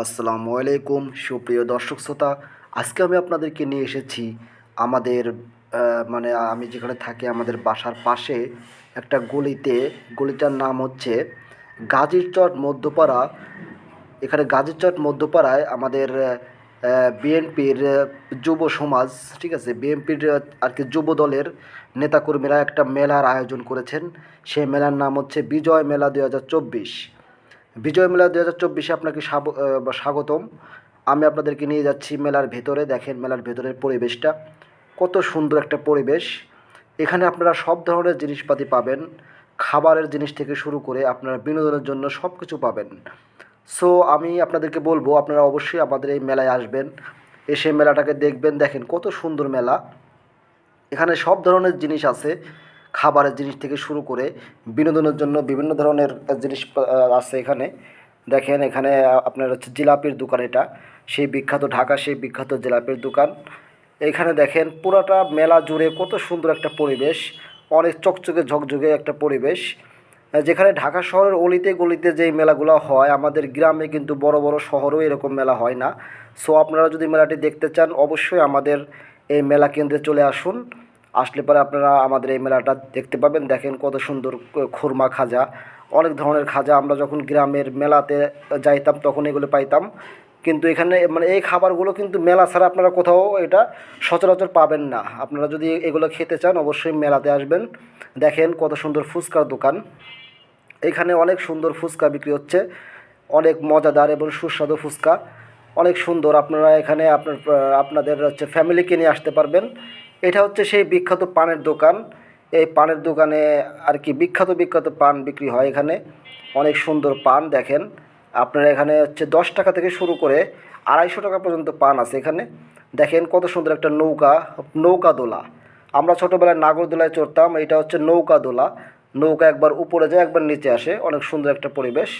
আসসালামু আলাইকুম, সুপ্রিয় দর্শক শ্রোতা। আজকে আমি আপনাদেরকে নিয়ে এসেছি আমাদের মানে আমি যেখানে থাকি, আমাদের বাসার পাশে একটা গলিতে। গলিটার নাম হচ্ছে গাজীর চট মধ্যপাড়া। এখানে গাজীর চট মধ্যপাড়ায় আমাদের বিএনপির যুব সমাজ, ঠিক আছে? বিএনপির আর কি যুব দলের নেতাকর্মীরা একটা মেলার আয়োজন করেছেন। সেই মেলার নাম হচ্ছে বিজয় মেলা দুই হাজার চব্বিশ। বিজয় মেলা দু হাজার চব্বিশে আপনাকে স্বাগতম। আমি আপনাদেরকে নিয়ে যাচ্ছি মেলার ভেতরে। দেখেন মেলার ভেতরের পরিবেশটা। কত সুন্দর একটা পরিবেশ। এখানে আপনারা সব ধরনের জিনিসপাতি পাবেন। খাবারের জিনিস থেকে শুরু করে আপনারা বিনোদনের জন্য সব কিছু পাবেন। সো আমি আপনাদেরকে বলব, আপনারা অবশ্যই আমাদের এই মেলায় আসবেন। এসে মেলাটাকে দেখবেন। দেখেন কত সুন্দর মেলা। এখানে সব ধরনের জিনিস আছে। খাবারের জিনিস থেকে শুরু করে বিনোদনের জন্য বিভিন্ন ধরনের জিনিস আছে এখানে। দেখেন এখানে আপনার হচ্ছে জিলাপির দোকান এটা। সেই বিখ্যাত ঢাকা, সেই বিখ্যাত জিলাপির দোকান। এখানে দেখেন পুরোটা মেলা জুড়ে কত সুন্দর একটা পরিবেশ, অনেক চকচকে ঝকঝকে একটা পরিবেশ। যেখানে ঢাকা শহরের অলিতে গলিতে যেই মেলাগুলো হয়, আমাদের গ্রামে কিন্তু বড় বড় শহরেও এরকম মেলা হয় না। সো আপনারা যদি মেলাটি দেখতে চান, অবশ্যই আমাদের এই মেলা কেন্দ্রে চলে আসুন। আসলে পরে আপনারা আমাদের এই মেলাটা দেখতে পাবেন। দেখেন কত সুন্দর খুরমা খাজা। অনেক ধরনের খাজা আমরা যখন গ্রামের মেলাতে যাইতাম তখন এগুলো পাইতাম। কিন্তু এখানে মানে এই খাবারগুলো কিন্তু মেলা ছাড়া আপনারা কোথাও এটা সচরাচর পাবেন না। আপনারা যদি এগুলো খেতে চান অবশ্যই মেলাতে আসবেন। দেখেন কত সুন্দর ফুচকার দোকান। এখানে অনেক সুন্দর ফুচকা বিক্রি হচ্ছে। অনেক মজাদার এবং সুস্বাদু ফুচকা। অনেক সুন্দর আপনারা এখানে আপনার, আপনাদের হচ্ছে ফ্যামিলিকে নিয়ে আসতে পারবেন। এটা হচ্ছে সেই বিখ্যাত পানের দোকান। এই পানের দোকানে আর কি বিখ্যাত বিখ্যাত পান বিক্রি হয় এখানে। অনেক সুন্দর পান, দেখেন। আপনারা এখানে হচ্ছে দশ টাকা থেকে শুরু করে আড়াইশো টাকা পর্যন্ত পান আছে এখানে। দেখেন কত সুন্দর একটা নৌকা নৌকা দোলা। আমরা ছোটোবেলায় নাগরদোলায় চড়তাম, এটা হচ্ছে নৌকা দোলা। নৌকা একবার উপরে যায়, একবার নিচে আসে। অনেক সুন্দর একটা পরিবেশ।